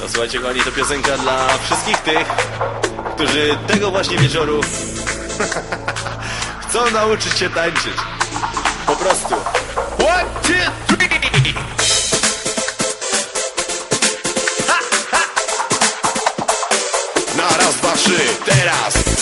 No słuchajcie kochani, to piosenka dla wszystkich tych, którzy tego właśnie wieczoru chcą nauczyć się tańczyć. Po prostu. One, two, three! Na raz, dwa, trzy, teraz!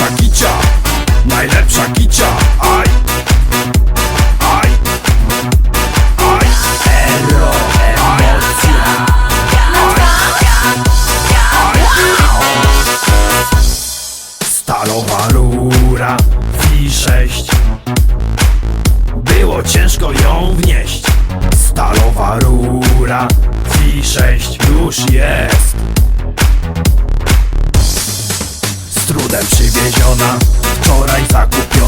Najlepsza kicia, najlepsza kicia, aj Aj, aj. Stalowa rura, V6 Było ciężko ją wnieść. Stalowa rura, V6 już jest. trudem przywieziona. Wczoraj zakupiona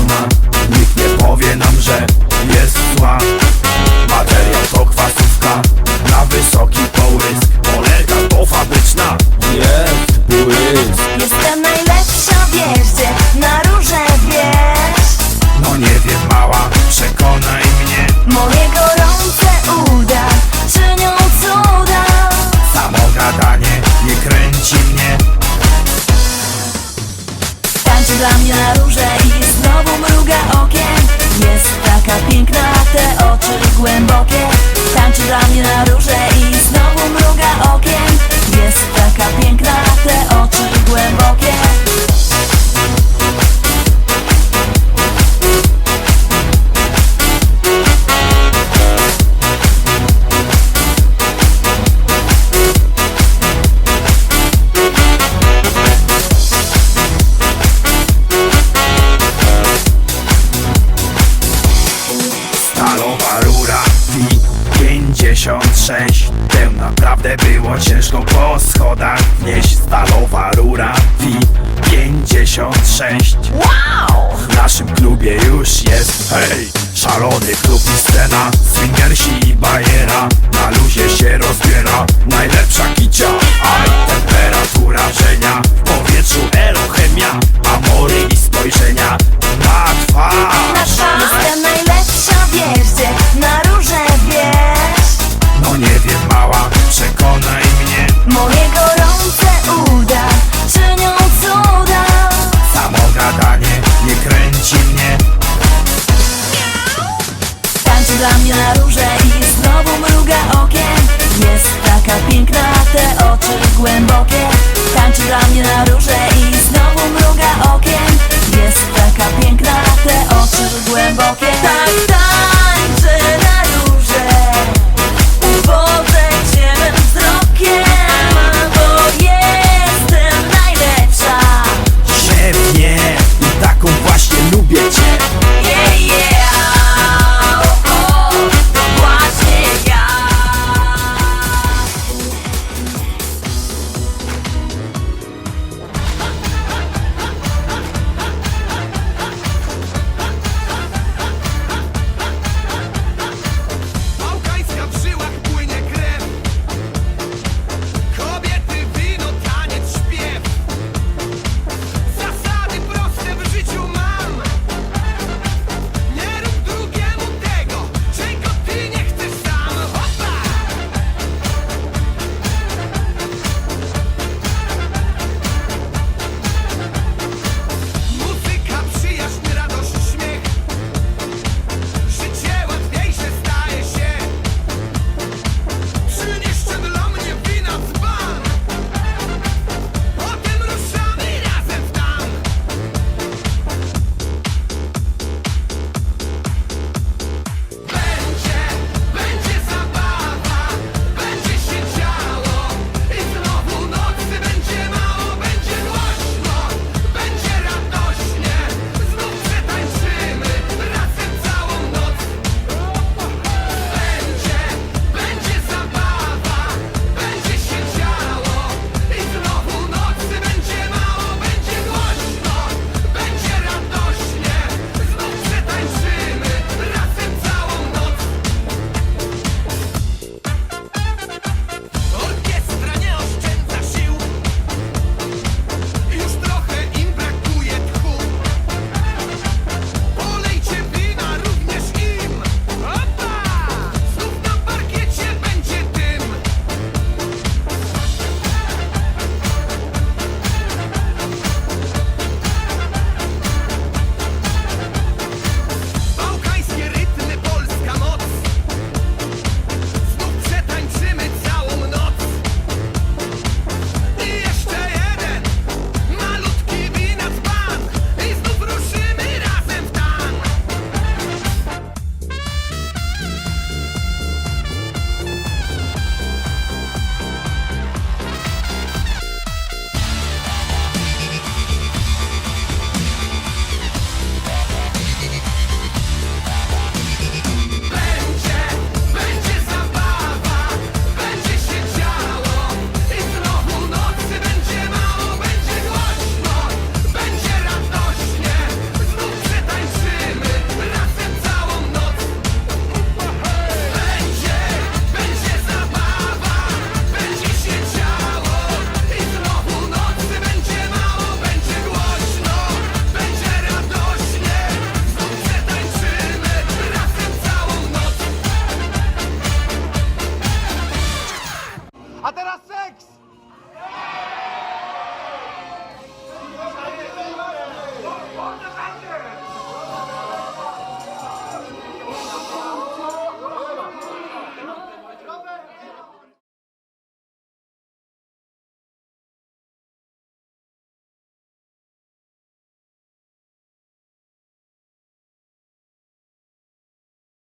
tańczy dla mnie na Szła ciężko po schodach Wnieść stalowa rura V56 Wow! W naszym klubie już jest Hej! Szalony klub i scena Swingersi i bajera Na luzie się rozbiera Najlepsza kicia Aj! Temperatura żenia W powietrzu erochemia Amory i spojrzenia Na twarz dla mnie na róże i znowu mruga okiem. Jest taka piękna, te oczy głębokie. Tańczy dla mnie na róże i znowu mruga okiem. Jest taka piękna, te oczy